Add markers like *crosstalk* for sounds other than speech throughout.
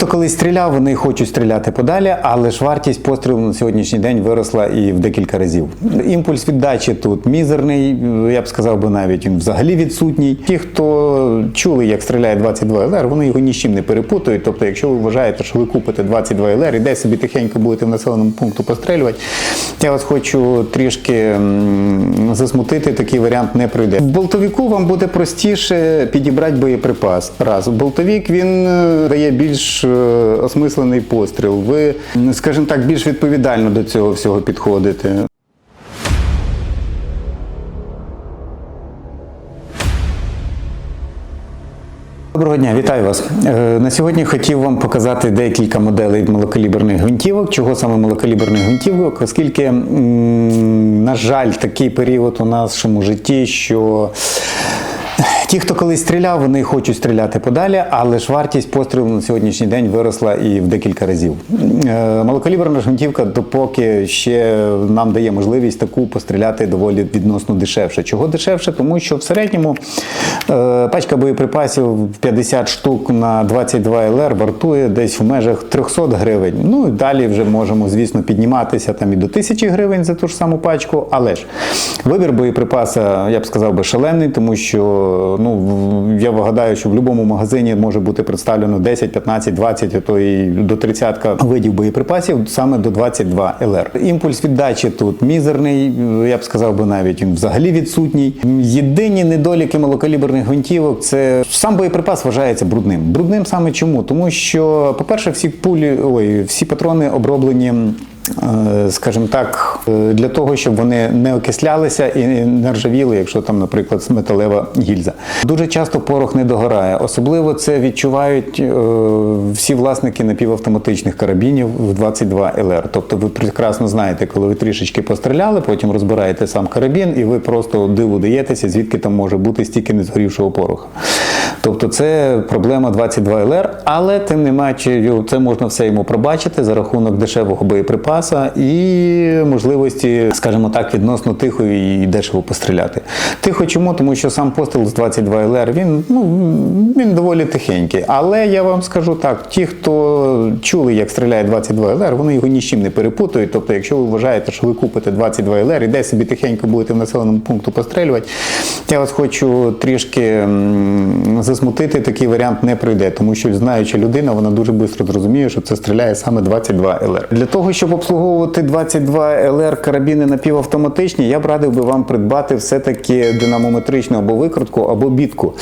хто колись стріляв, вони хочуть стріляти подалі, але ж вартість пострілу на сьогоднішній день виросла і в декілька разів. Імпульс віддачі тут мізерний, я б сказав би навіть він взагалі відсутній. Ті, хто чули, як стріляє 22 ЛР, вони його ні з чим не перепутають. Тобто, якщо ви вважаєте, що ви купите 22 ЛР і десь собі тихенько будете в населеному пункту пострілювати, я вас хочу трішки засмутити, такий варіант не пройде. В болтовіку вам буде простіше підібрати боєприпас. Раз болтовік він е, дає більш осмислений постріл. Ви, скажімо так, більш відповідально до цього всього підходите. Доброго дня, вітаю вас. Е, На сьогодні хотів вам показати декілька моделей малокаліберних гвинтівок. Чого саме малокаліберних гвинтівок? Оскільки, на жаль, такий період у нашому житті, що Ті, хто колись стріляв, вони хочуть стріляти подалі, але ж вартість пострілу на сьогоднішній день виросла і в декілька разів. Е, Малокаліберна гвинтівка, допоки ще нам дає можливість таку постріляти доволі відносно дешевше. Чого дешевше? Тому що в середньому е, пачка боєприпасів 50 штук на 22 ЛР вартує десь в межах 300 гривень. Ну і далі вже можемо, звісно, підніматися там і до 1000 гривень за ту ж саму пачку. Але ж вибір боєприпаса, я б сказав би, шалений, тому що ну, я вгадаю, що в будь-якому магазині може бути представлено 10, 15, 20, а то і до 30 видів боєприпасів саме до 22 ЛР. Імпульс віддачі тут мізерний, я б сказав би навіть він взагалі відсутній. Єдині недоліки малокаліберних гвинтівок це сам боєприпас вважається брудним. Брудним саме чому? Тому що, по-перше, всі пулі, ой, всі патрони оброблені. Е, Скажімо так, е, для того, щоб вони не окислялися і не ржавіли, якщо там, наприклад, металева гільза. Дуже часто порох не догорає. Особливо це відчувають е, всі власники напівавтоматичних карабінів в 22 ЛР. Тобто ви прекрасно знаєте, коли ви трішечки постріляли, потім розбираєте сам карабін, і ви просто диву даєтеся, звідки там може бути стільки незгорівшого пороху. Тобто це проблема 22 ЛР, але тим не менше це можна все йому пробачити за рахунок дешевого боєприпаса і можливості, скажімо так, відносно тихо і дешево постріляти. Тихо чому? Тому що сам постріл з 22 ЛР він, ну, він доволі тихенький. Але я вам скажу так: ті, хто чули, як стріляє 22 ЛР, вони його ні з чим не перепутають. Тобто, якщо ви вважаєте, що ви купите 22 ЛР і десь собі тихенько будете в населеному пункту пострілювати, я вас хочу трішки засмутити, такий варіант не пройде, тому що знаюча людина, вона дуже швидко зрозуміє, що це стріляє саме 22 ЛР. Для того, щоб обслуговувати 22 ЛР карабіни напівавтоматичні, я б радив би вам придбати все-таки динамометричну або викрутку, або бітку.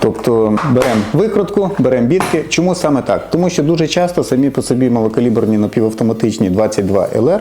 Тобто беремо викрутку, беремо бітки. Чому саме так? Тому що дуже часто самі по собі малокаліберні напівавтоматичні 22 ЛР,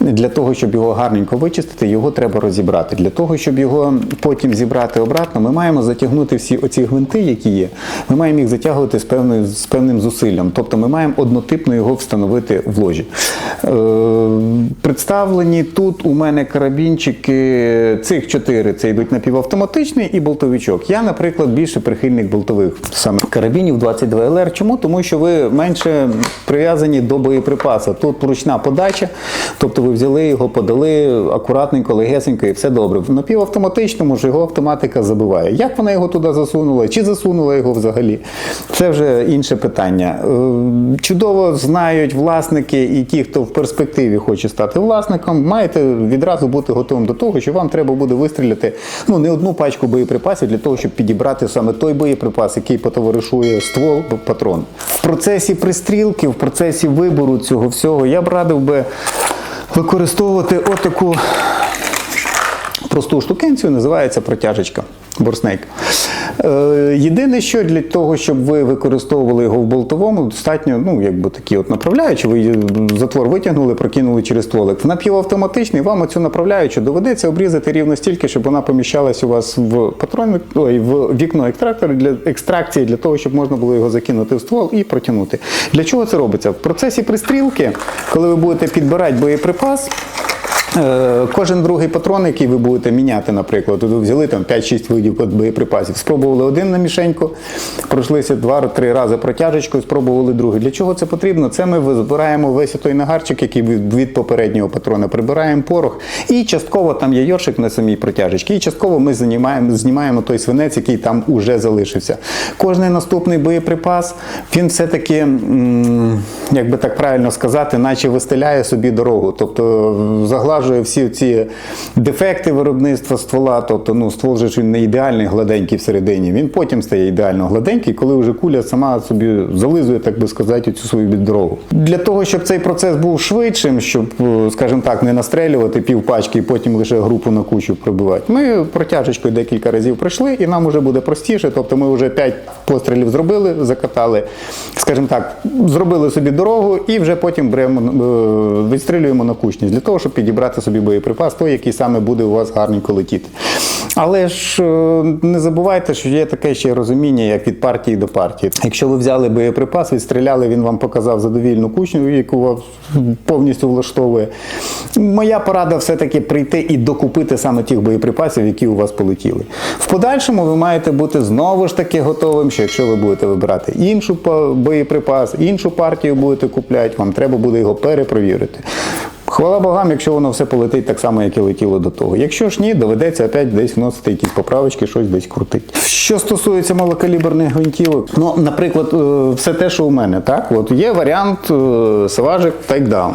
для того, щоб його гарненько вичистити, його треба розібрати. Для того, щоб його потім зібрати обратно, ми маємо затягнути всі оці гвинти, які є. Ми маємо їх затягувати з, певною, з певним зусиллям. Тобто ми маємо однотипно його встановити в ложі. Е, представлені тут у мене карабінчики, цих чотири це йдуть напівавтоматичний і болтовичок. Я, наприклад, більше прихильник болтових саме карабінів 22 ЛР. Чому? Тому що ви менше прив'язані до боєприпаса. Тут ручна подача, тобто ви взяли його, подали акуратненько, легесенько і все добре. В напівавтоматичному ж його автоматика забиває. Як вона його туди засунула, чи засунула його взагалі? Це вже інше питання. Е, Чудово знають власники і ті, хто в перспективі хоче стати власником, маєте відразу бути готовим до того, що вам треба буде вистріляти ну, не одну пачку боєприпасів для того, щоб підібрати саме той боєприпас, який потоваришує ствол патрон. В процесі пристрілки, в процесі вибору цього всього я б радив би використовувати отаку просту штукенцію, називається протяжечка. Борснейк. Е, єдине, що для того, щоб ви використовували його в болтовому, достатньо, ну, якби такі от направляючі, ви затвор витягнули, прокинули через стволик. Напівавтоматичний вам оцю направляючу доведеться обрізати рівно стільки, щоб вона поміщалась у вас в патронник, ой, в вікно екстрактора для екстракції, для того, щоб можна було його закинути в ствол і протягнути. Для чого це робиться? В процесі пристрілки, коли ви будете підбирати боєприпас, Кожен другий патрон, який ви будете міняти, наприклад, ви взяли там 5-6 видів боєприпасів, спробували один на мішеньку, пройшлися два-три рази протяжечкою, спробували другий. Для чого це потрібно? Це ми збираємо весь той нагарчик, який від попереднього патрона, прибираємо порох, і частково там є йоршик на самій протяжечці, і частково ми знімаємо, знімаємо той свинець, який там уже залишився. Кожний наступний боєприпас, він все-таки, як би так правильно сказати, наче вистеляє собі дорогу. Тобто заглажує всі ці дефекти виробництва ствола. Тобто, ну, ствол же ж він не ідеальний гладенький всередині. Він потім стає ідеально гладенький, коли вже куля сама собі зализує, так би сказати, цю свою дорогу. Для того, щоб цей процес був швидшим, щоб, е, скажімо так, не настрелювати пів пачки і потім лише групу на кучу пробивати. Ми протяжечкою декілька разів пройшли, і нам вже буде простіше. Тобто ми вже 5 пострілів зробили, закатали, скажімо так, зробили собі дорогу і вже потім беремо, е, відстрілюємо на кучність для того, щоб підібрати собі боєприпас, той, який саме буде у вас гарненько летіти. Але ж е, не забувайте, що є таке ще розуміння, як від партії до партії. Якщо ви взяли боєприпас, відстріляли, він вам показав задовільну кучню, яку вас повністю влаштовує. Моя порада все-таки прийти і докупити саме тих боєприпасів, які у вас полетіли. В подальшому ви маєте бути знову ж таки готовим, що якщо ви будете вибирати іншу боєприпас, іншу партію будете купляти, вам треба буде його перепровірити. Хвала богам, якщо воно все полетить так само, як і летіло до того. Якщо ж ні, доведеться опять десь вносити якісь поправочки, щось десь крутити. Що стосується малокаліберних гвинтівок, ну, наприклад, е, все те, що у мене, так, от є варіант е, Savage Takedown.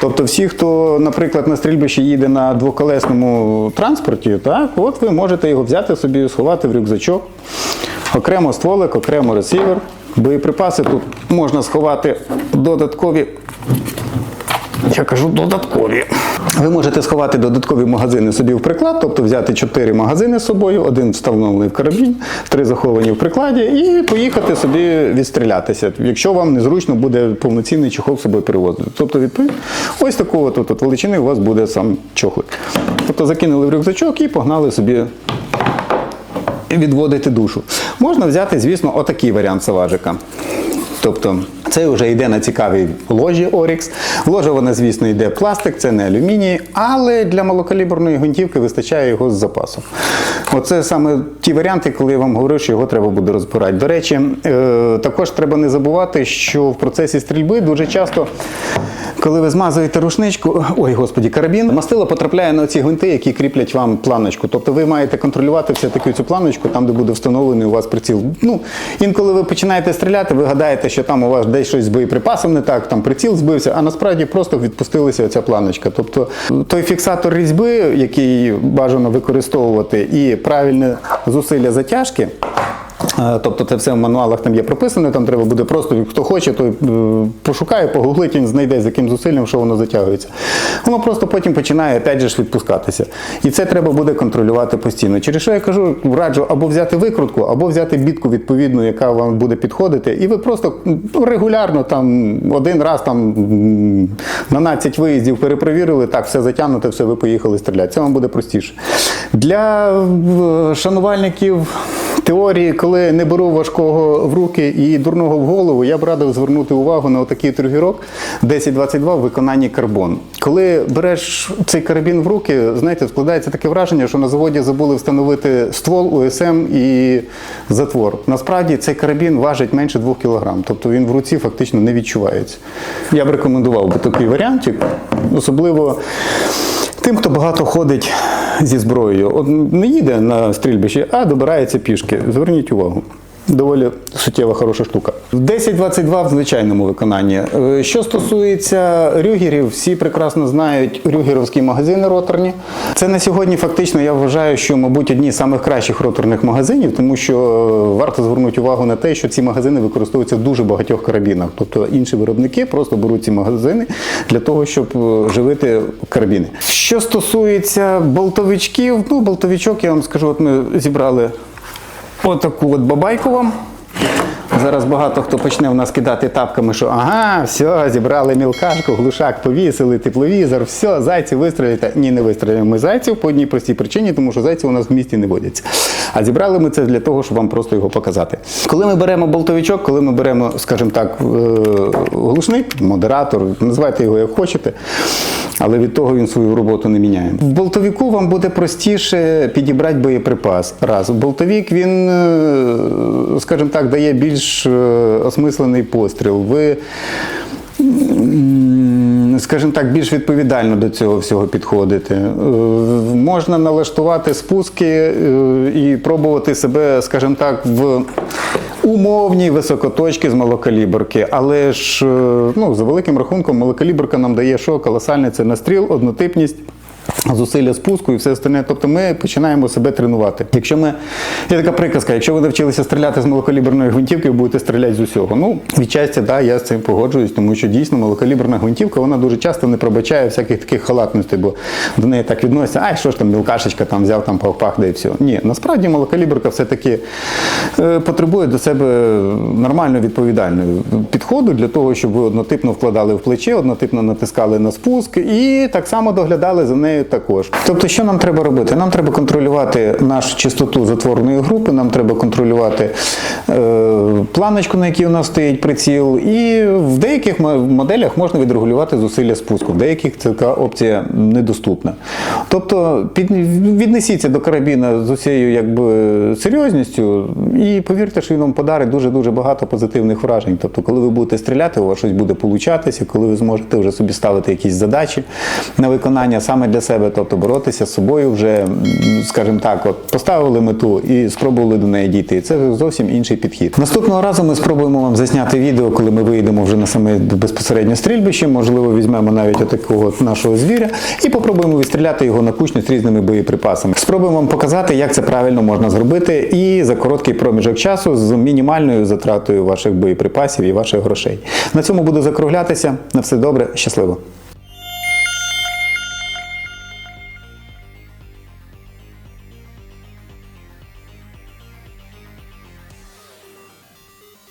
Тобто, всі, хто, наприклад, на стрільбищі їде на двоколесному транспорті, так, от ви можете його взяти собі, сховати в рюкзачок, окремо стволик, окремо ресівер. Боєприпаси тут можна сховати додаткові я кажу додаткові. Ви можете сховати додаткові магазини собі в приклад, тобто взяти чотири магазини з собою, один встановлений в карабін, три заховані в прикладі, і поїхати собі відстрілятися, якщо вам незручно буде повноцінний чохол з собою перевозити. Тобто, відповідно, ось такого тут от величини у вас буде сам чохлик. Тобто закинули в рюкзачок і погнали собі відводити душу. Можна взяти, звісно, отакий варіант саважика. Тобто це вже йде на цікавій ложі Орікс. Ложа вона, звісно, йде пластик, це не алюміній, але для малокаліберної гвинтівки вистачає його з запасом. Оце саме ті варіанти, коли я вам говорив, що його треба буде розбирати. До речі, е, також треба не забувати, що в процесі стрільби дуже часто, коли ви змазуєте рушничку, *laughs* ой, господі, карабін, мастило потрапляє на ці гвинти, які кріплять вам планочку. Тобто ви маєте контролювати все-таки цю планочку, там, де буде встановлений у вас приціл. Ну, інколи ви починаєте стріляти, ви гадаєте, що там у вас десь щось з боєприпасом не так, там приціл збився, а насправді просто відпустилася ця планочка. Тобто той фіксатор різьби, який бажано використовувати, і правильне зусилля затяжки. Е, Тобто це все в мануалах там є прописано, там треба буде просто, хто хоче, той е, пошукає, погуглить, він знайде, з яким зусиллям, що воно затягується. Воно просто потім починає опять же відпускатися. І це треба буде контролювати постійно. Через що я кажу, раджу або взяти викрутку, або взяти бітку відповідну, яка вам буде підходити, і ви просто ну, регулярно там один раз там на 12 виїздів перепровірили, так, все затягнуте, все, ви поїхали стріляти. Це вам буде простіше. Для е, шанувальників теорії, коли не беру важкого в руки і дурного в голову, я б радив звернути увагу на отакий тригірок 1022 в виконанні карбон. Коли береш цей карабін в руки, знаєте, складається таке враження, що на заводі забули встановити ствол, УСМ і затвор. Насправді цей карабін важить менше 2 кг, тобто він в руці фактично не відчувається. Я б рекомендував би такий варіантик, особливо. Тим, хто багато ходить зі зброєю, не їде на стрільбище, а добирається пішки. Зверніть увагу. Доволі суттєва хороша штука. 10-22 в звичайному виконанні. Е, Що стосується рюгерів, всі прекрасно знають рюгеровські магазини роторні. Це на сьогодні фактично я вважаю, що, мабуть, одні з самих кращих роторних магазинів, тому що е, варто звернути увагу на те, що ці магазини використовуються в дуже багатьох карабінах. Тобто інші виробники просто беруть ці магазини для того, щоб е, живити карабіни. Що стосується болтовичків, ну болтовичок, я вам скажу, от ми зібрали отаку от бабайку вам. Зараз багато хто почне в нас кидати тапками, що ага, все, зібрали мілкашку, глушак повісили, тепловізор, все, зайці вистрілите. Ні, не вистрілюємо ми зайців по одній простій причині, тому що зайці у нас в місті не водяться. А зібрали ми це для того, щоб вам просто його показати. Коли ми беремо болтовичок, коли ми беремо, скажімо так, е, глушник, модератор, називайте його як хочете, але від того він свою роботу не міняє. В болтовіку вам буде простіше підібрати боєприпас. Раз. Болтовік він, е, скажімо так, дає більш е, осмислений постріл. Ви скажімо так, більш відповідально до цього всього підходити. Е, Можна налаштувати спуски і пробувати себе, скажімо так, в умовній високоточки з малокаліберки. Але ж е, ну, за великим рахунком малокаліберка нам дає що? Колосальний це настріл, однотипність. Зусилля спуску і все остальне. Тобто ми починаємо себе тренувати. Якщо ми є така приказка, якщо ви навчилися стріляти з малокаліберної гвинтівки, ви будете стріляти з усього. Ну, від щастя, да, я з цим погоджуюсь, тому що дійсно малокаліберна гвинтівка вона дуже часто не пробачає всяких таких халатностей, бо до неї так відносяться, ай, що ж там, мілкашечка там взяв там пах-пах, да і все. Ні, насправді малокаліберка все-таки е, потребує до себе нормально відповідального підходу для того, щоб ви однотипно вкладали в плече, однотипно натискали на спуск і так само доглядали за нею також. Тобто, що нам треба робити? Нам треба контролювати нашу частоту затворної групи, нам треба контролювати е, планочку, на якій у нас стоїть приціл, і в деяких моделях можна відрегулювати зусилля спуску, в деяких така опція недоступна. Тобто під, віднесіться до карабіна з усією якби, серйозністю, і повірте, що він вам подарить дуже-дуже багато позитивних вражень. Тобто, коли ви будете стріляти, у вас щось буде получатися, коли ви зможете вже собі ставити якісь задачі на виконання саме для себе, тобто боротися з собою вже, скажімо так, от поставили мету і спробували до неї дійти. Це зовсім інший підхід. Наступного разу ми спробуємо вам засняти відео, коли ми вийдемо вже на саме безпосередньо стрільбище. Можливо, візьмемо навіть отакого нашого звіря і попробуємо відстріляти його на кучню з різними боєприпасами. Спробуємо вам показати, як це правильно можна зробити, і за короткий проміжок часу з мінімальною затратою ваших боєприпасів і ваших грошей. На цьому буду закруглятися. На все добре, щасливо.